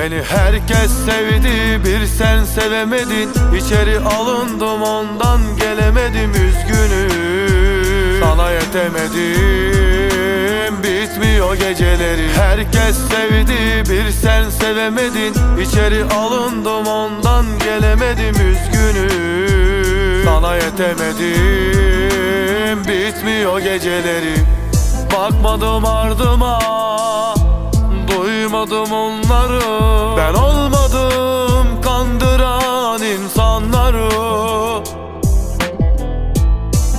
Beni herkes sevdi bir sen sevemedin. İçeri alındım ondan gelemedim üzgünüm. Sana yetemedim bitmiyor geceleri. Herkes sevdi bir sen sevemedin. İçeri alındım ondan gelemedim üzgünüm. Sana yetemedim bitmiyor geceleri. Bakmadım ardıma Duymadım onları. Ben olmadım kandıran insanları.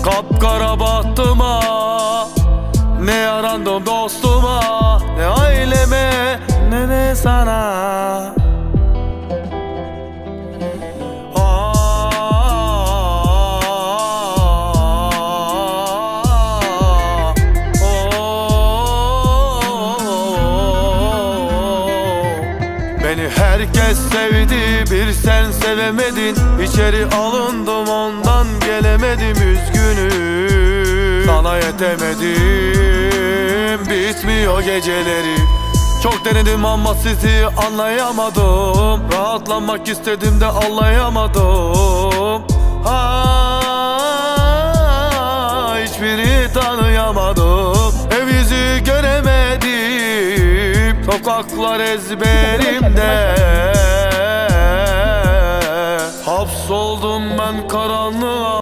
Kapkara battıma Ne yarandım dostuma Ne aileme Ne de sana Beni herkes sevdi bir sen sevemedin. İçeri alındım ondan gelemedim üzgünüm. Sana yetemedim bitmiyor geceleri. Çok denedim ama sizi anlayamadım. Rahatlamak istedim de anlayamadım. Ha, hiçbiri tanıyamadım Sokaklar ezberimde. Hapsoldum ben karanlık